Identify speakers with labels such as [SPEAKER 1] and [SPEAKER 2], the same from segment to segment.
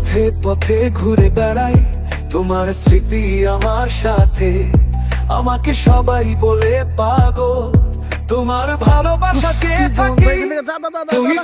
[SPEAKER 1] পথে পথে ঘুরে বেড়াই। তোমার স্মৃতি আমার সাথে। আমাকে সবাই বলে পাগো তোমার ভালোবাসা
[SPEAKER 2] কে
[SPEAKER 1] থাকে? তুমি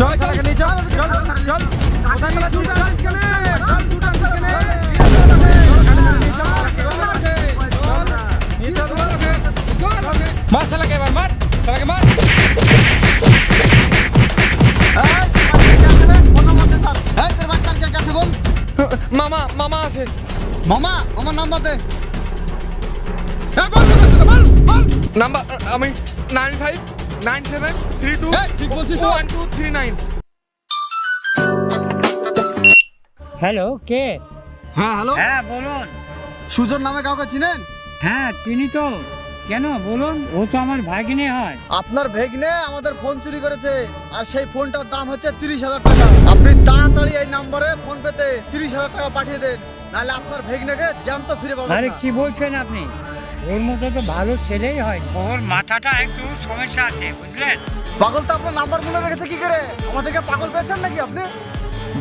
[SPEAKER 3] চল চল চল চল চল মার শালাকে এবার মার শালাকে মার। মামা মামা আছে।
[SPEAKER 2] মামা আমার নাম্বার দে।
[SPEAKER 3] নাম্বার আমি nine five. Nine seven three two ঠিক বলছিস তো। One two three nine.
[SPEAKER 4] Hello কে?
[SPEAKER 2] হ্যাঁ হ্যালো।
[SPEAKER 4] হ্যাঁ বলুন।
[SPEAKER 2] সুজন নামে কাউকে চিনেন?
[SPEAKER 4] হ্যাঁ চিনি তো। কেন? বলুন ও তো আমার ভাগ্নে হয়।
[SPEAKER 2] আপনার ভেগনে আমাদের ফোন চুরি করেছে আর সেই ফোনটার দাম হচ্ছে তিরিশ হাজার টাকা। আপনি তাড়াতাড়ি এই নম্বরে ফোন পেতে তিরিশ হাজার টাকা পাঠিয়ে দেন নাহলে আপনার ভেগনেকে জ্যান্ত ফিরে পাবেন
[SPEAKER 4] আরে কি বলছেন আপনি? ওর মতো তো ভালো ছেলেই হয়। ওর মাথাটা একটু সমস্যা আছে বুঝলেন?
[SPEAKER 2] পাগল তো আপনার নাম্বার মনে রেখেছে কি করে? আমাদেরকে পাগল পেয়েছেন নাকি আপনি?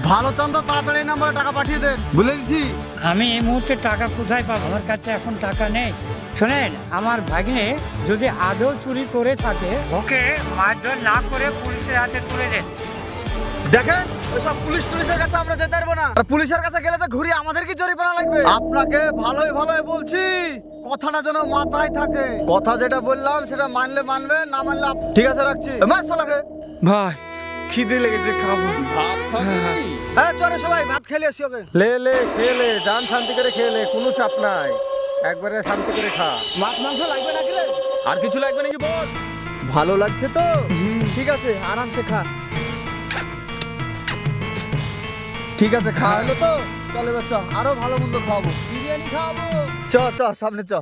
[SPEAKER 2] ভালো তাড়াতাড়ি নাম্বারে টাকা পাঠিয়ে দেন। বলে দিচ্ছি
[SPEAKER 4] আমি এই মুহূর্তে টাকা কোথায় পাবো? আমার কাছে এখন টাকা নেই। শোনেন আমার ভাগ্নে যদি আদৌ চুরি করে থাকে ওকে মারধর না করে পুলিশের হাতে তুলে দেন।
[SPEAKER 2] দেখেন ওইসব পুলিশ টুলিশের কাছে আমরা যেতে পারব না। আর পুলিশের কাছে গেলে তো ঘুরি আমাদের কি জরিমানা লাগবে। আপনাকে ভালোই ভালোই বলছি। কথাটা যেন মাথায় থাকে। কথা যেটা বললাম সেটা মানলে মানবে না মানলে ঠিক আছে রাখছি। মাস লাগে
[SPEAKER 3] ভাই খিদে লেগেছে খাব। ভাত
[SPEAKER 2] হ্যাঁ চলো সবাই ভাত খেলে এসি ওকে।
[SPEAKER 3] লে লে খেয়ে লে জান শান্তি করে খেয়ে লে কোনো চাপ নাই। একবারে শান্তি করে খা।
[SPEAKER 2] মাছ মাংস লাগবে নাকি রে?
[SPEAKER 3] আর কিছু লাগবে নাকি বল?
[SPEAKER 2] ভালো লাগছে তো? ঠিক আছে আরামসে খা। ঠিক আছে খাওয়া হলো তো? চলে এবার চ আরও ভালো মন্দ খাওয়াবো।
[SPEAKER 3] বিরিয়ানি খাব।
[SPEAKER 2] চ চ সামনে চ।